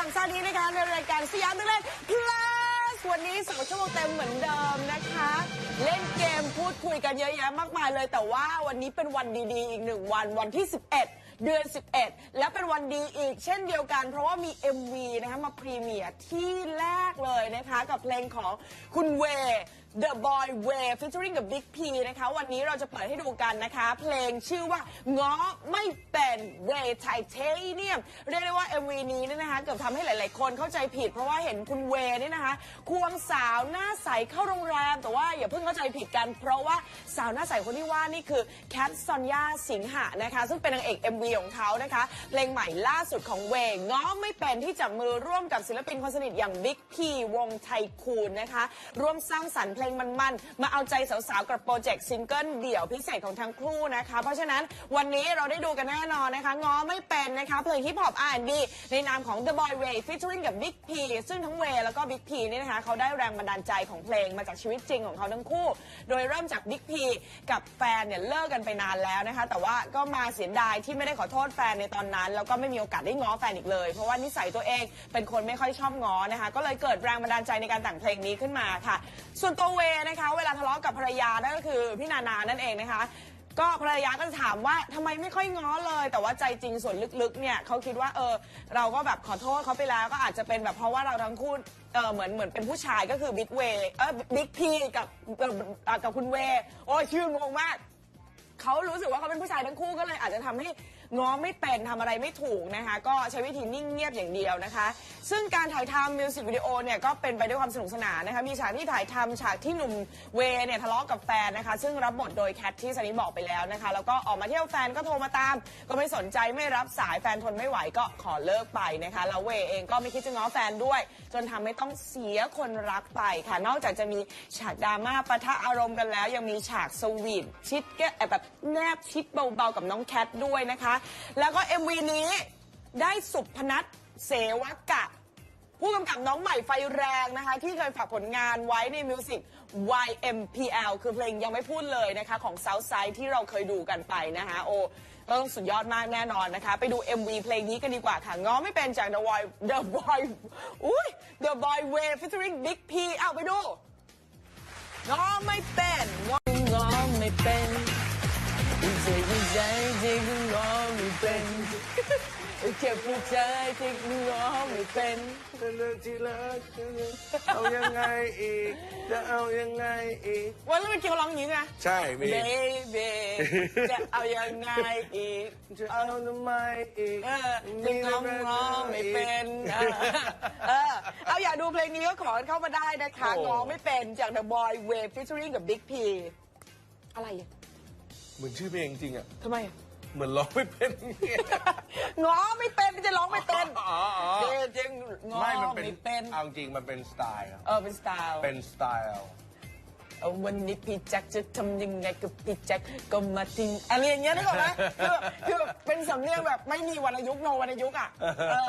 ลังซาดีนะคะในรายการสยามนักเล่นพลาสวันนี้สองชั่วโมงเต็มเหมือนเดิมนะคะ เล่นเกมพูดคุยกันเยอะแยะมากมายเลย แต่ว่าวันนี้เป็นวันดีๆ อีกหนึ่งวันวันที่ 11 เดือน 11 และเป็นวันดีอีกเช่นเดียวกัน เพราะว่ามี MV นะคะมาพรีเมียร์ที่แรกเลยนะคะ กับเพลงของคุณเว The Boy Way featuring กับ Big P นะคะ วันนี้เราจะเปิดให้ดูกันนะคะ เพลงชื่อว่าง้อไม่เป็น Way Titanium เรียกได้ว่า MV นี้เนี่ยนะคะ เกือบทำให้หลายๆ คนเข้าใจผิด เพราะว่าเห็นคุณเวเนี่ยนะคะ ควงสาวหน้าใสเข้าโรงแรม แต่ว่าอย่าเพิ่งเข้าใจผิดกัน เพราะว่าสาวหน้าใสคนที่ว่านี่คือแคทซอนยาสิงหะนะคะ ซึ่งเป็นนางเอก MV ของเขานะคะ เพลงใหม่ล่าสุดของเวง้อไม่เป็นที่จับมือร่วมกับศิลปินคนสนิทอย่างบิ๊กพีวงไทคูนนะคะ ร่วมสร้างสรรค์เพลงมันๆ มาเอาใจสาวๆ กับโปรเจกต์ซิงเกิลเดี่ยวพิเศษของทั้งคู่นะคะ เพราะฉะนั้นวันนี้เราได้ดูกันแน่นอนนะคะ ง้อไม่เป็นนะคะ เพลงฮิปฮอป R&B ในนามของ The Boy Way featuring กับ Big P ซึ่งทั้งเวแล้วก็ Big P นี่นะคะ เขาได้แรงบันดาลใจของเพลงมาจากชีวิตจริงของเขาทั้งคู่ โดยเริ่มจาก Big P กับแฟนเนี่ยเลิกกันไปนานแล้วนะคะ แต่ว่าก็มาเสียดายที่ไม่ได้ขอโทษแฟนในตอนนั้นแล้วก็ไม่มีโอกาสได้ง้อแฟนอีกเลย เพราะว่านิสัยตัวเองเป็นคนไม่ค่อยชอบง้อนะคะ ก็เลยเกิดแรงบันดาลใจในการแต่งเพลงนี้ขึ้นมาค่ะ ส่วนตัวเวนะคะ เวลาทะเลาะกับภรรยานั่นก็คือพี่นานานั่นเองนะคะ ก็ภรรยาก็จะถามว่าทำไมไม่ค่อยง้อเลย แต่ว่าใจจริงส่วนลึกๆเนี่ยเขาคิดว่าเออเราก็แบบขอโทษเขาไปแล้วก็อาจจะเป็นแบบเพราะว่าเราทั้งคู่เออเหมือนเหมือนเป็นผู้ชายก็คือบิ๊กเวเออบิ๊กพีกับเอ่อกับคุณเวโอ้ยชื่องงมาก เขารู้สึกว่าเขาเป็นผู้ชายทั้งคู่ก็เลยอาจจะทำให้ ง้อไม่เป็นทำอะไรไม่ถูกนะคะ ก็ใช้วิธีนิ่งเงียบอย่างเดียวนะคะ ซึ่งการถ่ายทำมิวสิกวิดีโอเนี่ยก็เป็นไปด้วยความสนุกสนานนะคะมีฉากที่ถ่ายทำฉากที่หนุ่มเวเนี่ยทะเลาะกับแฟนนะคะ ซึ่งรับบทโดยแคทที่สันนิบอกไปแล้วนะคะ แล้วก็ออกมาเที่ยวแฟนก็โทรมาตาม ก็ไม่สนใจไม่รับสายแฟนทนไม่ไหวก็ขอเลิกไปนะคะแล้วเวเองก็ไม่คิดจะง้อแฟนด้วย จนทำให้ต้องเสียคนรักไปค่ะ นอกจากจะมีฉากดราม่าปะทะอารมณ์กันแล้ว ยังมีฉากสวีทชิดแกแบบแนบชิดเบาๆกับน้องแคทด้วยนะคะแล้วก็ MV นี้ได้สุพนัทเสวกะ ผู้กำกับน้องใหม่ไฟแรงนะคะ ที่เคยฝากผลงานไว้ในมิวสิก YMPL คือเพลงยังไม่พูดเลยนะคะ ของ Southside ที่เราเคยดูกันไปนะคะ โอ้ต้องสุดยอดมากแน่นอนนะคะ ไปดู MV เพลงนี้กันดีกว่าค่ะ ง้อไม่เป็นจาก The Boy The Boy อุ้ย The Boy Way featuring Big P เอาไปดู ง้อไม่เป็น ง้อง้อไม่เป็น ใจใจใจง้อไม่เป็นเจ็บหัวใจที่ง้อไม่เป็นเรื่องที่รักเอายังไงอีก จะเอายังไงอีกวันแล้วมันเกี่ยวร้องอย่างนี้ไงใช่มี baby จะเอายังไงอีกจะเอาทำไมอีกเออจะง้องง้อไม่เป็นเออเออเอาอยากดูเพลงนี้ก็ขอเข้ามาได้นะคะโอ้ง้อไม่เป็นจาก The Boy Way featuring กับ Big P อะไรอะ เหมือนชื่อเพลงจริงอะ ทำไมอะเหมือนร้องไม่เป็นง้อไม่เป็นมันจะร้องไม่เป็นอ๋ออ๋อเจ๊เจ๊งง้อไม่มันเป็นไม่เป็น เอาจริงมันเป็นสไตล์อะเออเป็นสไตล์ เป็นสไตล์ เอาวันนี้พี่แจ็คจะทำยังไงกับพี่แจ็คก็มาทิ้งอะไรอย่างเงี้ยนึกออกไหมคือคือเป็นสำเนียงแบบไม่มีวรรณยุกต์โนวรรณยุกต์อะเออ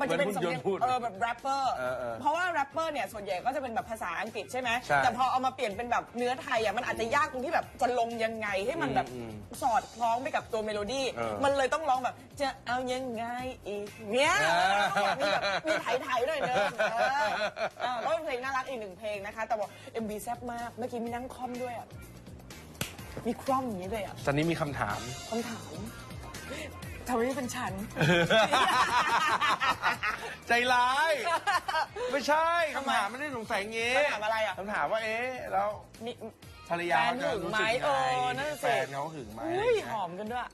มันจะเป็นสำเนียงเหมือนพูดเออแบบแรปเปอร์เออเออเพราะว่าแรปเปอร์เนี่ยส่วนใหญ่ก็จะเป็นแบบภาษาอังกฤษใช่ไหมใช่แต่พอเอามาเปลี่ยนเป็นแบบเนื้อไทยอะมันอาจจะยากตรงที่แบบจะลงยังไงให้มันแบบอืมสอดคล้องไปกับตัวเมโลดี้เออมันเลยต้องร้องแบบจะเอายังไงอีกเนี้ยเออต้องแบบมีแบบมีไถๆหน่อยนึงเออเออก็เป็นเพลงน่ารักอีกหนึ่งเพลงนะคะ แต่บอก MV แซ่บมากเมื่อกี้มีนั่งคอมด้วยอะ มีคร่อมอย่างนี้เลยอะตอนนี้มีคำถาม คำถามทำไมไม่เป็นฉัน ใจร้าย ไม่ใช่คำถามไม่ได้สงสัยงี้คำถามอะไรอะ คำถามว่าเอ๊ะแล้วมี ภรรยาแฟนจะหึงรู้ไหมสึกยังเอไงอนั่นสิ แฟนเขาหึงไหมอุ้ยหอมกันด้วย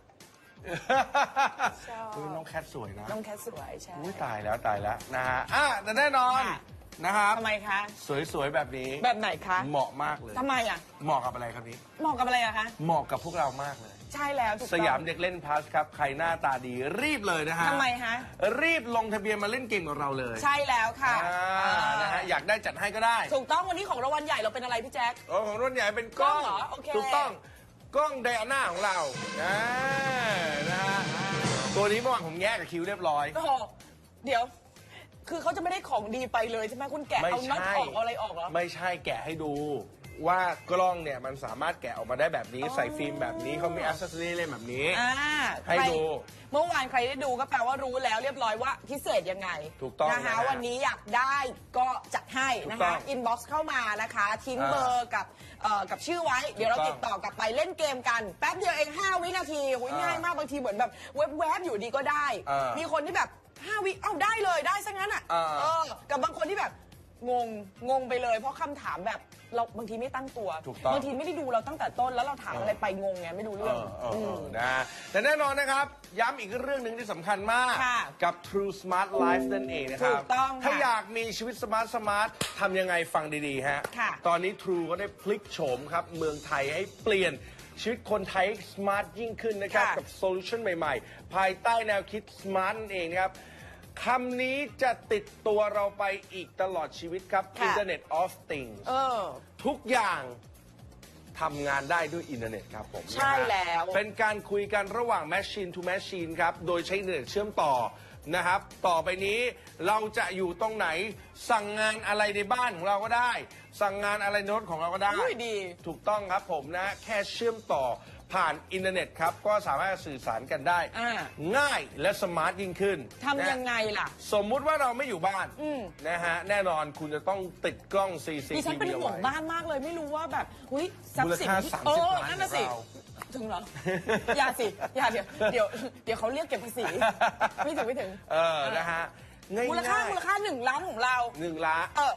ชอบอุ๊ยน้องแคทสวยนะ น้องแคทสวยใช่ อุ้ยตายแล้วตายแล้วนะฮะอะแต่แน่นอน ค่ะ นะครับ ทำไมคะ สวยๆแบบนี้ แบบไหนคะเหมาะมากเลย ทำไมอะเหมาะกับอะไรครับนี้ เหมาะกับอะไรอะคะ เหมาะกับพวกเรามากเลย ใช่แล้วถูกสต้องยามเด็กเล่นพลัสครับ ใครหน้าตาดีรีบเลยนะฮะทำไมฮะรีบลงทะเบียนมาเล่นเกมกับเราเลยใช่แล้วค่ะอ่านะฮะอยากได้จัดให้ก็ได้ ถูกต้องวันนี้ของรางวัลใหญ่เราเป็นอะไรพี่แจ๊ค โอ้ของรุ่นใหญ่เป็นกล้องกล้องเหรอโอเค ถูกต้องกล้องไดอาน่าของเราอ่านะฮะตัวนี้เมื่อวานผมแยกกับคิวเรียบร้อย โอ้โหเดี๋ยว คือเขาจะไม่ได้ของดีไปเลยใช่ไหมคุณแกะไม่เอาน็อตใช่ ออกเอาอะไรออกเหรอ ไม่ใช่แกะให้ดูว่ากล้องเนี่ยมันสามารถแกะออกมาได้แบบนี้อ๋อใส่ฟิล์มแบบนี้เขามีอัซเซอรี่เล่นแบบนี้ อ่าให้ใครดูเมื่อวานใครได้ดูก็แปลว่ารู้แล้วเรียบร้อยว่าพิเศษยังไงถูกต้องนะคะนะฮะวันนี้อยากได้ก็จัดให้นะถูกต้คะองอินบ็อกซ์เข้ามานะคะ ทิ้งอ่าเบอร์กับเอ่อกับชื่อไว้ เดี๋ยวเราถูกต้องติดต่อกลับไปเล่นเกมกัน แป๊บเดียวเอง 5 วินาทีหุยอ่าง่ายมากบางทีเหมือนแบบแวบๆอยู่ดีก็ได้ อ่ามีมีคนที่แบบ 5วิเอ้าได้เลยได้ซะงั้นอะอ่าเออกับบางคนที่แบบงงงงไปเลย เพราะคำถามแบบเราบางทีไม่ตั้งตัวถูกต้อง บางทีไม่ได้ดูเราตั้งแต่ต้นแล้วเราถามอะไรไปงงไงไม่รู้เอเรื่องอเออเออม นะแต่แน่นอนนะครับ ย้ำอีกเรื่องหนึ่งที่สำคัญมาก ค่ะกับ True Smart Life นั่นเองนะครับถูกต้องค่ะถ้าอยากมีชีวิตสมาร์ทสมาร์ททำยังไงฟังดี ๆ ฮะ ค่ะ ตอนนี้ True ก็ได้พลิกโฉมครับ เมืองไทยให้เปลี่ยน ชีวิตคนไทยสมาร์ทยิ่งขึ้นนะครับ ค่ะ กับโซลูชันใหม่ๆ ภายใต้แนวคิดสมาร์ทนั่นเองนะครับคำนี้จะติดตัวเราไปอีกตลอดชีวิตครับ ค่ะ Internet of Things เออ ทุกอย่างทำงานได้ด้วยอินเทอร์เน็ตครับผมใช่นะฮะแล้วเป็นการคุยกันระหว่าง Machine to Machine ครับ โดยใช้อินเทอร์เน็ตเชื่อมต่อ นะครับ ต่อไปนี้เราจะอยู่ตรงไหน สั่งงานอะไรในบ้านของเราก็ได้ สั่งงานอะไรในรถของเราก็ได้ อุ้ยดี ถูกต้องครับผมนะ แค่เชื่อมต่อผ่านอินเทอร์เน็ตครับ ก็สามารถสื่อสารกันได้ อ่า ง่ายและสมาร์ทยิ่งขึ้นทำยังนะไงล่ะ สมมุติว่าเราไม่อยู่บ้านอืม นะฮะแน่นอนคุณจะต้องติดกล้อง CCTV ดิฉันเป็นห่วงเอาไบ้านมากเลยไม่รู้ว่าแบบอุ้ยทรัพย์สินมูลค่าที่30เออล้านนั่นน่ะสิ ของเรา ถึงเหรอ อย่าสิ อย่าเดี๋ยว เดี๋ยว เดี๋ยวเขาเรียกเก็บภาษี ไม่ถึงไม่ถึง เออ นะฮะ ง่ายๆมูลค่า มูลค่าหนึ่งล้านของเราหนึ่งล้านเออ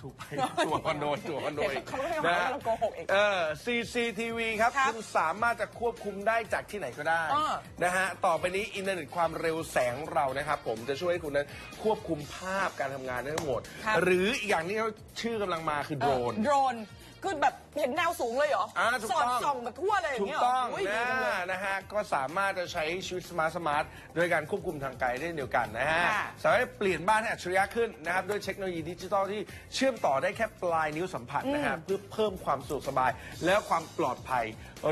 ถูกไปตัวคอนโดตัวคอนโดอีกเขาไม่เอาว่าเราโกหกอีกเออ CCTV ครับครับคุณสามารถจะควบคุมได้จากที่ไหนก็ได้อ้อ นะฮะต่อไปนี้อินเทอร์เน็ตความเร็วแสงของเรานะครับ ผมจะช่วยให้คุณนั้นควบคุมภาพการทำงานได้ทั้งหมด ครับ หรืออีกอย่างที่เขาชื่อกำลังมาคือโดรนเออโดรน คือแบบเห็นแนวสูงเลยเหรออ่าถูกสอดต้อง ส่องแบบทั่วเลยอย่าถูงกเงี้ยเหรต้องอุ้ยดีนะจังเลย นะฮะก็สามารถจะใช้ชีวิตสมาร์ทสมาร์ทโดยการควบคุมทางไกลได้เดียวกันนะฮะค่ะสามารถเปลี่ยนบ้านให้อัจฉริยะขึ้นนะครับด้วยเทคโนโลยีดิจิทัลที่เชื่อมต่อได้แค่ปลายนิ้วสัมผัสนะฮะเพื่อเพิ่มความสะดวกสบาย และความปลอดภัย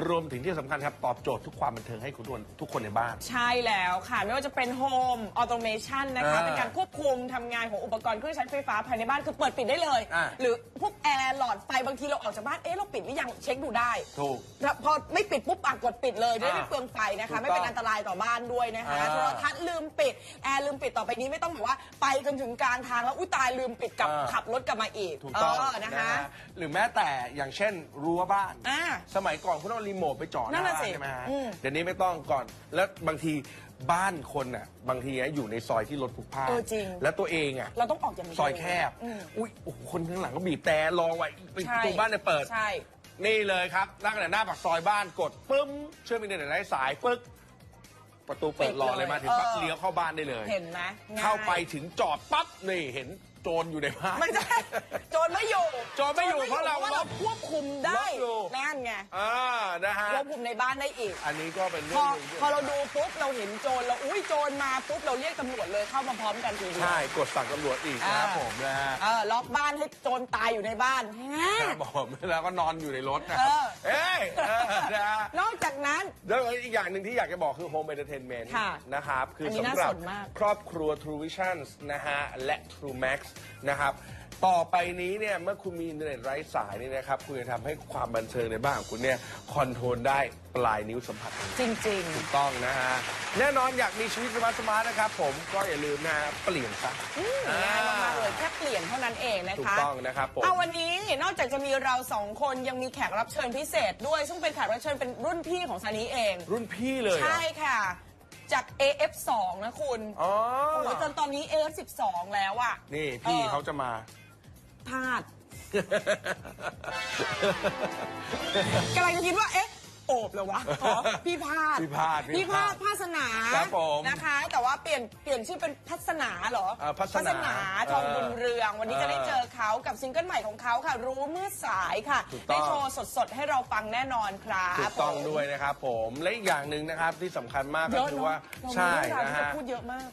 รวมถึงที่สำคัญครับตอบโจทย์ทุกความบันเทิงให้คุณทุกคนทุกคนในบ้าน ใช่แล้วค่ะ ไม่ว่าจะเป็นโฮมออโตเมชันนะคะ อ่าเป็นการควบคุมทำงานของอุปกรณ์เครื่องใช้ไฟฟ้าภายในบ้านคือเปิดปิดได้เลย อ่าหรือพวกแอร์หลอดไฟบางทีเราออกจากบ้าน เอ๊ะ เราปิดหรือยังเช็คดูได้ถูก แล้วพอไม่ปิดปุ๊บอะกดปิดเลยจะได้ไม่อ่าเปลืองไฟนะถูคะกต้องไม่เป็นอันตรายต่อบ้านด้วยนะคะอ่าโทรทัศน์ลืมปิดแอร์ลืมปิดต่อไปนี้ไม่ต้องแบบว่าไปจนถึงกลางทางแล้วอุ้ยตายลืมปิดกลับอ่า ขับรถกลับมาอีกถูกต้องเออนะคะหรือแม้แต่อย่างเช่นรั้วบ้าน อ่าสมัยก่อนคุณต้องเอารีโมทไปจ่อหนั่น้านน่ะบ้านสิใช่ไหมฮะอืมเดี๋ยวนี้ไม่ต้องก่อน แล้วบางที บ้านคนอะบางทีอะอยู่ในซอยที่รถพลุกพล่านเออจริง แล้วตัวเองอะเราต้องออกอย่างนี้ซอยแคบ อืมอุ้ยโอ้โหคนข้างหลังก็บีบแต่รอไว้ไปใช่ประตูบ้านเนี่ยเปิด ใช่ นี่เลยครับนั่งแต่หน้าปากซอยบ้านกดปึ้มเชื่อมอินเทอร์เน็ตไร้สายปึ๊กประตูเปิดรอเลยมาถึงปั๊บเออ เลี้ยวเข้าบ้านได้เลย เห็นไหมง่ยเข้าไปถึงจอดปั๊บนี่เห็น โจรอยู่ในบ้าน ไม่ใช่โจรไม่อยู่โจรไม่อยู่เพราะเราเราควบคุมได้ล็อกอยู่ นั่นไงอ่านะฮะควบคุมในบ้านได้อีก อันนี้ก็เป็นพเรื่อองหนึ่งพอเราดูปุ๊บเราเห็นโจรเราอุ้ยโจรมาปุ๊บเราเรียกตำรวจเลยเข้ามาพร้อมกันทีเดียว ใช่กดสั่งตำรวจอีกนะครับอ่า ผมนะฮะ เออล็อกบ้านให้โจรตายอยู่ในบ้านแฮะครับผมแล้วก็นอนอยู่ในรถนะเออ เอ้ยเออนะฮะนอกจากนั้น แล้วอีกอย่างหนึ่งที่อยากจะบอกคือ Home Entertainment ค่ะนะครับ คืออนนี้น่าสำหรัสบนมาก ครอบครัว True Vision นะฮะ และ True Max นะครับ ต่อไปนี้เนี่ยเมื่อคุณมีอินเทอร์เน็ตไร้สายนี่นะครับ คุณจะทำให้ความบันเทิงในบ้านของคุณเนี่ยคอนโทรลได้ปลายนิ้วสัมผัส จริง ถูกต้องนะฮะ แน่นอนอยากมีชีวิตสมาร์ทสมาร์ทนะครับผมก็อย่าลืมนะฮะเปลี่ยนซะ ๆอืมง่ายมากๆเลยแค่เปลี่ยนเท่านั้นเองนะคะถูกต้องนะครับผม เอาวันนี้นอกจากจะมีเราสองคนยังมีแขกรับเชิญพิเศษด้วย ซึ่งเป็นแขกรับเชิญเป็นรุ่นพี่ของซานีเอง รุ่นพี่เลยเหรอ ใช่ค่ะ จาก AF2 นะคุณอ๋อ โอ้โหจนตอนนี้ AF12 แล้วอะนี่พี่ออเขาจะมา พลาดกำลังจะคิดว่าเอ๊ะ โอบเหรอวะอ๋อพี่พาดพี่พาดพี่พี่พาดพาดภาสนาครับผมนะคะ แต่ว่าเปลี่ยนเปลี่ยนชื่อเป็นพัสนาเหรอเออพัสนาทองบุญเรือง วันนี้เออจะได้เจอเขากับซิงเกิลใหม่ของเขาค่ะ รู้เมื่อสายค่ะ ถูกต้องได้โชว์สดๆ ให้เราฟังแน่นอนครับถูกต้องผมด้วยนะครับผมและอีกอย่างหนึ่งนะครับที่สำคัญมากเยก็อะคือเนาะว่าเรามีใช่เรื่องราวนะที่จะฮะ พูดเยอะมาก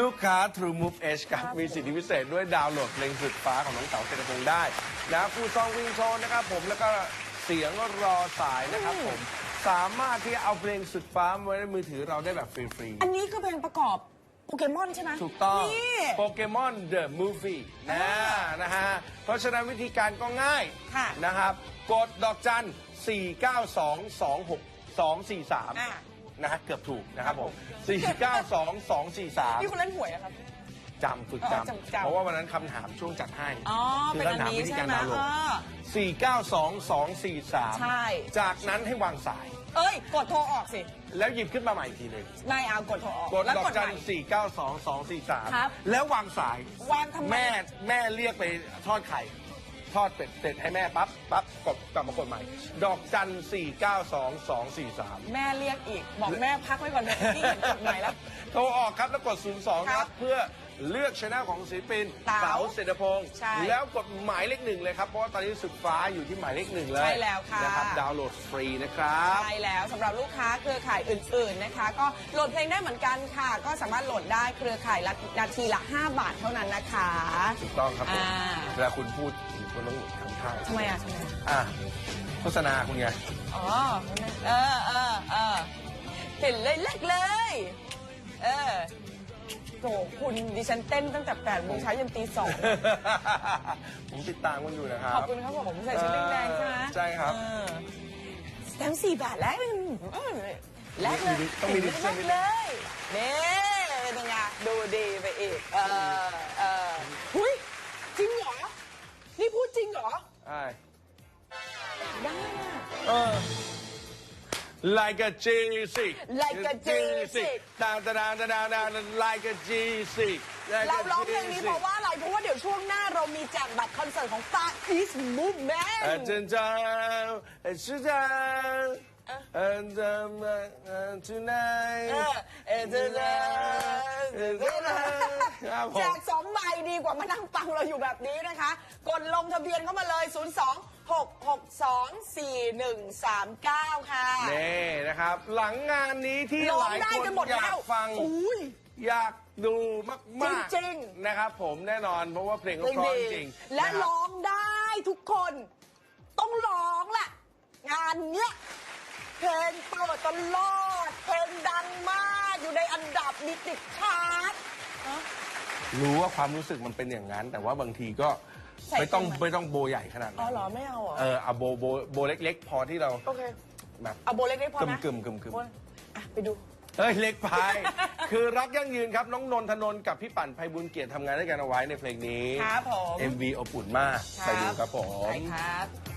ลูกค้า True Move H ครับ มีสิทธิพิเศษด้วยดาวน์โหลดเพลงสุดฟ้าของน้องเต๋าเศรษฐพงศ์ได้นะผู้ซองวิงโชนนะครับผมแล้วก็เสียงรอสายนะครับผม สามารถที่จะเอาเพลงสุดฟ้ามาไว้ในมือถือเราได้แบบฟรีอันนี้คือเพลงประกอบโปเกมอนใช่ไหมถูกต้องนี่ โปเกมอนเดอะมูฟวี่นะอ่านะฮะ เพราะฉะนั้นวิธีการก็ง่ายค่ะ นะครับ กดดอกจัน 4 9 2 2 6 2 4 อ่า3นะฮะเกือบถูกนะครับผม 4 9 2 2 4นี่3คุณเล่นหวยเหรอะครับ จำฝึกอ๋อจจำจำำเพราะว่าวันนั้นคำถามช่วงจัดให้อ๋อคืเป็นอันคำถามนี้วิธีใช่การไหมดาวน์โหลเอดอ4 9 2 2 4 3ใช่จากนั้นให้วางสาย เอ้ย กดโทรออกสิ แล้วหยิบขึ้นมาใหม่อีกทีหนึ่งนายเอากดโทรออกกดแล้วดอกกดจัใหนม่สี่เก้าสองสองสี่สามครับแล้ววางสาย วางทำไม แม่แม่เรียกไปทอดไข่ ทอดเป็ดเสร็จให้แม่ปั๊บปั๊บกดกลับมากดใหม่ ดอกจันสี่เก้าสองสองสี่สามแม่เรียกอีก บอกแม่พักไว้ก่อนเถอะนี่เห็นกดใหม่แล้ว โทรออกครับแล้วกด 02 คครัรับบ เพื่อ เลือกช anel ของศิลปินเต๋าเศรษฐพงศ์ใช่แล้วกดหมายเลขหนึ่งเลยครับ เพราะว่าตอนนี้สุดฟ้าอยู่ที่หมายเลขหนึ่งเลยใช่แล้วค่ะ นะครับดาวน์โหลดฟรีนะครับ ใช่แล้วสำหรับลูกค้าเครือข่ายอื่น ๆนะคะ ก็โหลดเพลงได้เหมือนกันค่ะ ก็สามารถโหลดได้เครือข่ายละนาทีละ 5 บาทเท่านั้นนะคะ ถูกต้องครับผมอ่า เวลาคุณพูดคุณต้องทำท่าทำไมอะทำไมอะอะโฆษณาคุณไงอ๋อเออเออเออเห็นเลยเล็กเลย เออ โถคุณดิฉันเต้นตั้งแต่8โมงเช้ายันตีสอง ผมติดตามคุณอยู่นะครับ ขอบคุณครับผมใส่ชุดแดงๆใช่ไหมใช่ครับ เออสแตมป์สี่บาทแล้วแลกเลยต้องมีดิแลชั่นกนิดเลนึงยนี่เป็นยังไงดูดีไปอีก เออเออหุยจริงเหรอ นี่พูดจริงเหรอ ใช่ได้อะเออ like a G6 Like a G6 ดาวดาวดาวดาว like a G6 like a เราร้องเพลงนี้ G6 เพราะว่าอะไร เพราะว่าเดี๋ยวช่วงหน้าเรามีแจกบัตรคอนเสิร์ตของ Far East Movement อาจารย์จ้าอาจารย์ จ้าอาจารย์มา tonight เออเออเจอเจอเออเจอเจอครับผแจม กสองใบดีกว่ามานั่งฟังเราอยู่แบบนี้นะคะ กดลงทะเบียนเข้ามาเลย 0 2 6 6 2 4 1 3 9 ค่ะ นี่นะครับ หลังงานนี้ที่ร้อหงลายได้คนกันหมดอยาแล้กวฟัง อุ้ย อยากดูมากๆจริงๆนะครับผมแน่นอนเพราะว่าเพลงเพก็ลงเพราะดีจริงๆและนครับ ร้องได้ทุกคน ต้องร้องแหละงานเนี้ย เพลงเปิดตลอด เพลงดังมากอยู่ในอันดับมีติดชาร์ต รู้ว่าความรู้สึกมันเป็นอย่างนั้น แต่ว่าบางทีก็ใส่ไม่ต้องทำไมไม่ต้องโบใหญ่ขนาดอ๋อนั้นเหรอไม่เอาเหรอเออเอาโบโบโบเล็ก ๆ พอที่เราโอเคแบบ เอาโบเล็กได้พอกึมนะกึมกึมกึมโบอะไปดูเฮ้ยเล็กไป คือรักยั่งยืนครับ น้องนนทนนท์กับพี่ปั่นไพบุญเกียรติทำงานด้วยกันเอาไว้ในเพลงนี้ ครับผม MV อบอุ่นมาก ไปดูครับผม ใช่ครับ